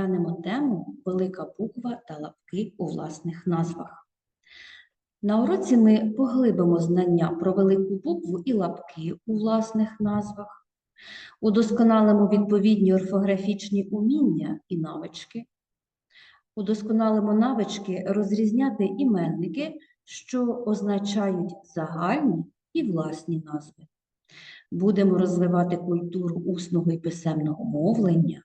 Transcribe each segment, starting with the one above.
Розглянемо тему Велика буква та лапки у власних назвах. На уроці ми поглибимо знання про велику букву і лапки у власних назвах, удосконалимо відповідні орфографічні уміння і навички, удосконалимо навички розрізняти іменники, що означають загальні і власні назви. Будемо розвивати культуру усного і писемного мовлення,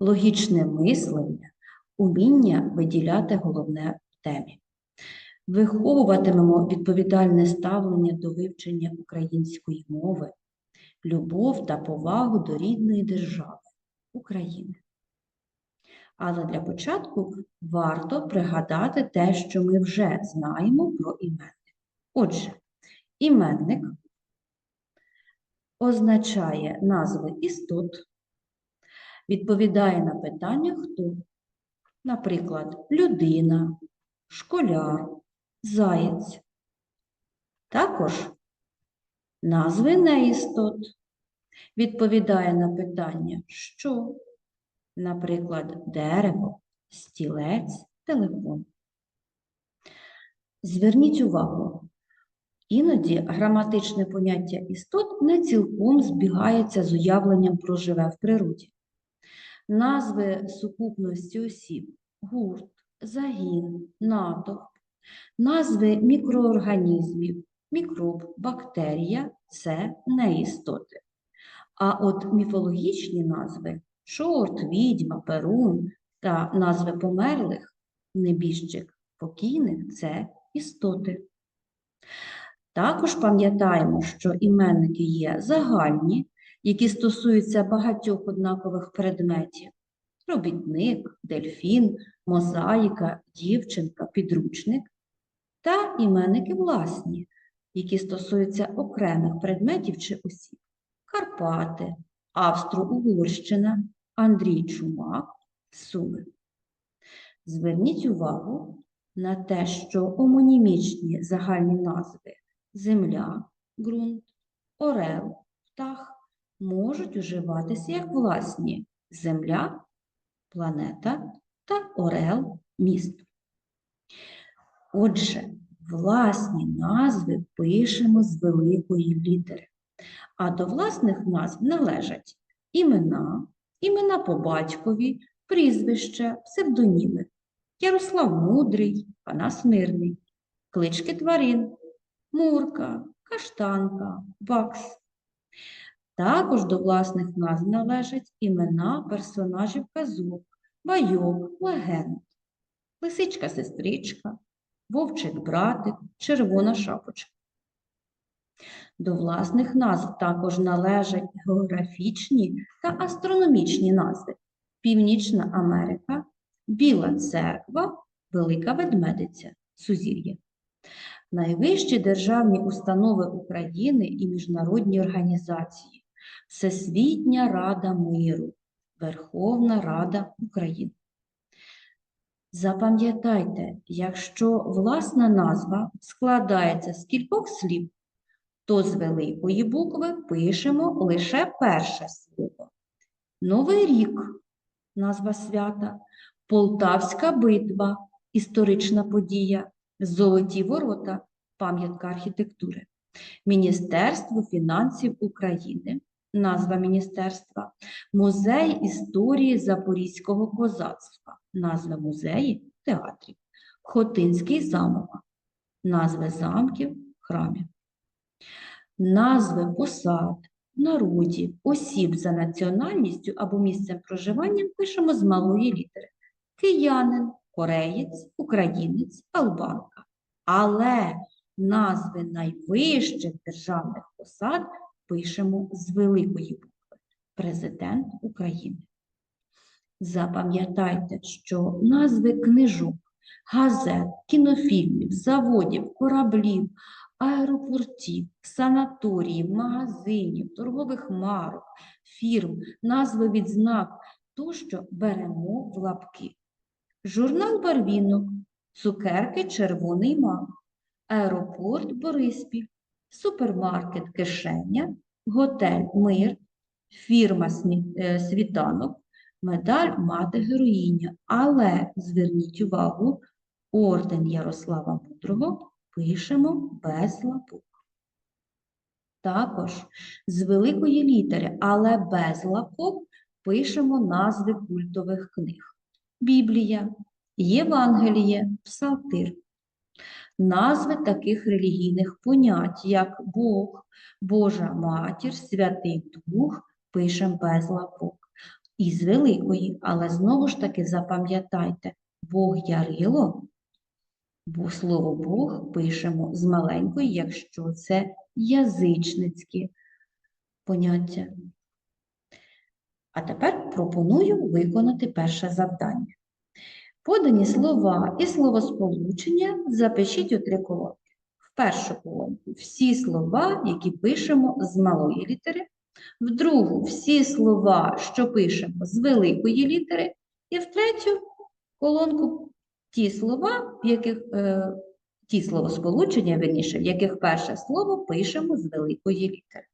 логічне мислення, уміння виділяти головне в темі. Виховуватимемо відповідальне ставлення до вивчення української мови, любов та повагу до рідної держави України. Але для початку варто пригадати те, що ми вже знаємо про іменник. Отже, іменник означає назви істот, відповідає на питання хто. Наприклад, людина, школяр, заєць. Також назви неістот відповідає на питання що. Наприклад, дерево, стілець, телефон. Зверніть увагу, Іноді граматичне поняття істот не цілком збігається з уявленням про живе в природі. Назви сукупності осіб, гурт, загін, натовп, назви мікроорганізмів, мікроб, бактерія це не істоти. А от міфологічні назви чорт, відьма, перун та назви померлих, небіжчик, покійних це істоти. Також пам'ятаємо, що іменники є загальні, які стосуються багатьох однакових предметів: робітник, дельфін, мозаїка, дівчинка, підручник, та іменники власні, які стосуються окремих предметів чи осіб: Карпати, Австро-Угорщина, Андрій Чумак, Суми. Зверніть увагу на те, що омонімічні загальні назви земля, ґрунт, орел, птах можуть уживатися як власні земля, планета та орел місто. Отже, власні назви пишемо з великої літери, а до власних назв належать імена, імена по батькові, прізвища, псевдоніми. Ярослав Мудрий, Панас Мирний, клички тварин, Мурка, Каштанка, Бакс. Також до власних назв належать імена персонажів казок, байок, легенд, лисичка-сестричка, вовчик-братик, червона шапочка. До власних назв також належать географічні та астрономічні назви Північна Америка, Біла церква, Велика Ведмедиця, Сузір'я. Найвищі державні установи України і міжнародні організації, Всесвітня Рада миру, Верховна Рада України. Запам'ятайте, якщо власна назва складається з кількох слів, то з великої букви пишемо лише перше слово. Новий рік назва свята, Полтавська битва, історична подія. Золоті ворота пам'ятка архітектури, Міністерство фінансів України, назва міністерства, Музей історії Запорізького козацтва, назва музеї театрів, Хотинський замок, назви замків, храмів, назви посад, народів, осіб за національністю або місцем проживання пишемо з малої літери. Киянин, кореєць, українець, албанка. Але назви найвищих державних посад пишемо з великої букви Президент України. Запам'ятайте, що назви книжок, газет, кінофільмів, заводів, кораблів, аеропортів, санаторіїв, магазинів, торгових марок, фірм, назви відзнак тощо беремо в лапки. Журнал Барвінок, цукерки Червоний мак, аеропорт Бориспіль, супермаркет Кишеня, готель Мир, фірма е, Світанок, медаль мати героїня. Але зверніть увагу, орден Ярослава Мудрого пишемо без лапок. Також з великої літери, але без лапок пишемо назви культових книг. Біблія, Євангеліє, Псалтир. Назви таких релігійних понять, як Бог, Божа Матір, Святий Дух, пишемо без лапок. І з великої, але знову ж таки запам'ятайте, Бог Ярило, бо слово Бог пишемо з маленької, якщо це язичницькі поняття. А тепер пропоную виконати перше завдання. Подані слова і словосполучення запишіть у три колонки. В першу колонку всі слова, які пишемо з малої літери, в другу всі слова, що пишемо з великої літери, і в третю колонку ті слова, яких е, ті словосполучення, верніше, в яких перше слово пишемо з великої літери.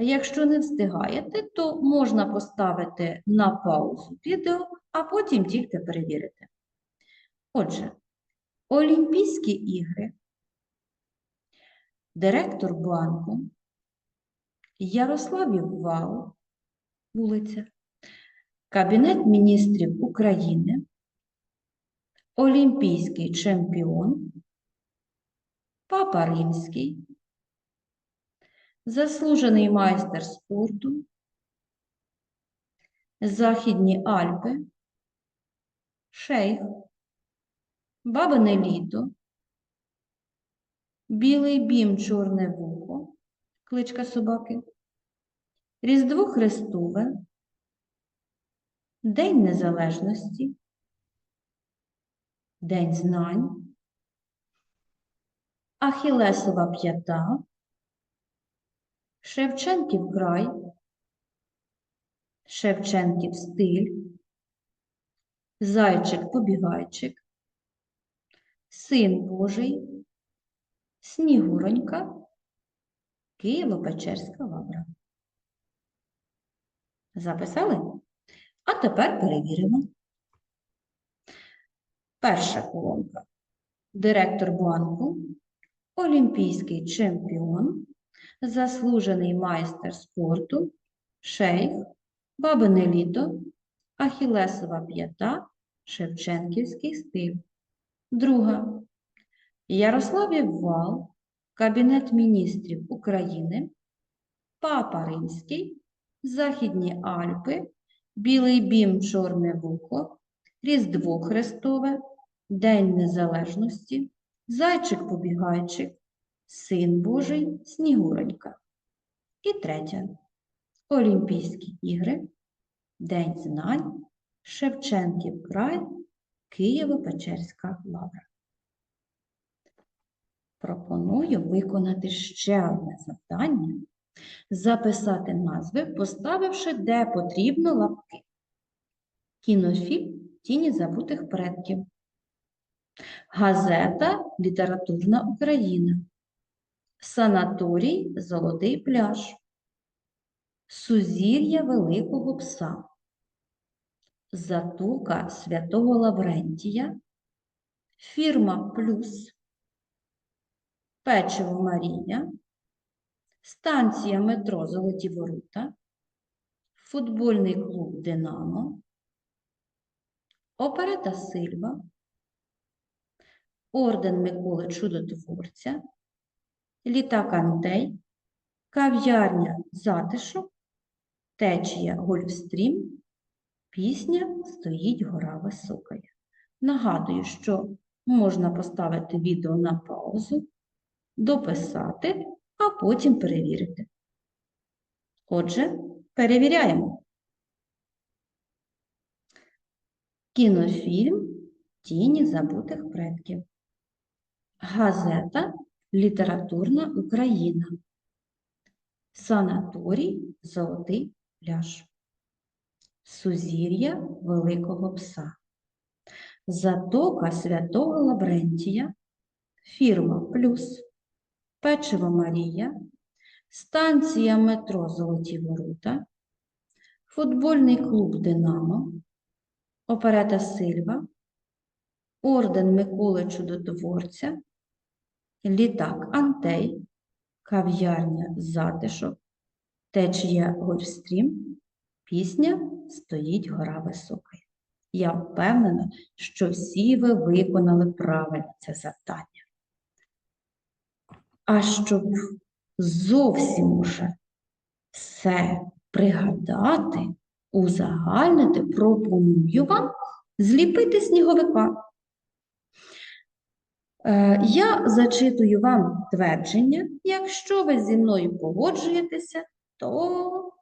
Якщо не встигаєте, то можна поставити на паузу відео, а потім тільки перевірити. Отже, Олімпійські ігри, директор банку, Ярославів Вал, вулиця, Кабінет міністрів України, Олімпійський чемпіон, Папа Римський, Заслужений майстер спорту, Західні Альпи, Шейх, Бабине літо, Білий бім чорне вухо, кличка собаки, Різдво Христове, День Незалежності, День знань, Ахілесова п'ята, Шевченків край, Шевченків стиль, Зайчик-побігайчик, Син Божий, Снігуронька, Києво-Печерська лавра. Записали? А тепер перевіримо. Перша колонка. Директор банку, олімпійський чемпіон, заслужений майстер спорту, шейх, бабине літо, ахілесова п'ята, Шевченківський стиль. Друга. Ярославів Вал, Кабінет міністрів України, Папа Римський, Західні Альпи, Білий бім Чорне вухо, Різдво Христове, День Незалежності, Зайчик-побігайчик, Син Божий, Снігуронька. І третя. Олімпійські ігри, День знань, Шевченків край, Києво-Печерська лавра. Пропоную виконати ще одне завдання записати назви, поставивши де потрібно лапки. Кінофільм Тіні забутих предків. Газета Літературна Україна. Санаторій Золотий пляж. Сузір'я Великого Пса. Затока Святого Лаврентія. Фірма Плюс. Печиво Марія. Станція метро Золоті Ворота, футбольний клуб Динамо, оперета Сильва, орден Миколи Чудотворця, літак Антей, кав'ярня Затишок, течія Гольфстрім, пісня Стоїть гора висока. Нагадую, що можна поставити відео на паузу, дописати а потім перевірити. Отже, перевіряємо. Кінофільм Тіні забутих предків. Газета Літературна Україна. Санаторій Золотий пляж. Сузір'я Великого Пса. Затока Святого Лаврентія. Фірма Плюс. Печиво Марія, станція метро Золоті Ворота, футбольний клуб Динамо, оперета Сильва, орден Миколи Чудотворця, літак Антей, кав'ярня Затишок, течія Гольфстрім, пісня Стоїть гора висока. Я впевнена, що всі ви виконали правильно це завдання. А щоб зовсім уже все пригадати, узагальнити, пропоную вам зліпити сніговика. Е, Я зачитую вам твердження. Якщо ви зі мною погоджуєтеся, то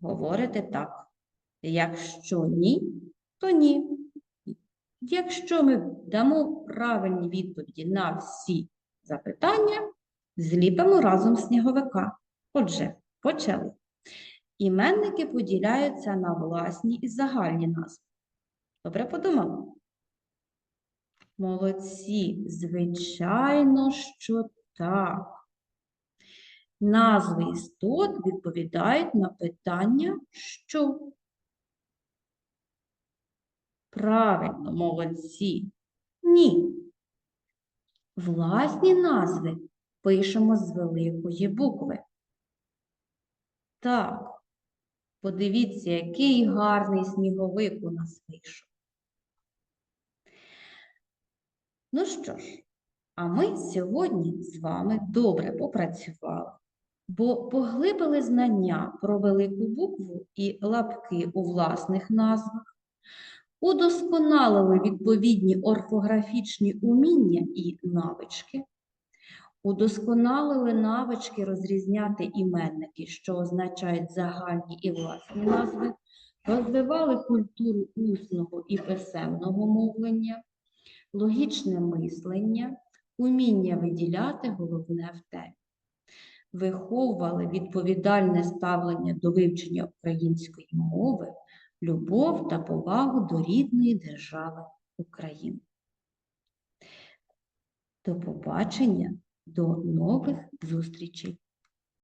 говорите так. Якщо ні, то ні. Якщо ми дамо правильні відповіді на всі запитання, зліпимо разом сніговика. Отже, почали. Іменники поділяються на власні і загальні назви. Добре подумали? Молодці, звичайно, що так. Назви істот відповідають на питання що. Правильно, молодці. Ні. Власні назви пишемо з великої букви. Так, подивіться, який гарний сніговик у нас вийшов. Ну що ж, а ми сьогодні з вами добре попрацювали, бо поглибили знання про велику букву і лапки у власних назвах, удосконалили відповідні орфографічні уміння і навички, удосконалили навички розрізняти іменники, що означають загальні і власні назви, розвивали культуру усного і писемного мовлення, логічне мислення, уміння виділяти головне в темі. Виховували відповідальне ставлення до вивчення української мови, любов та повагу до рідної держави України. До побачення, до нових зустрічей!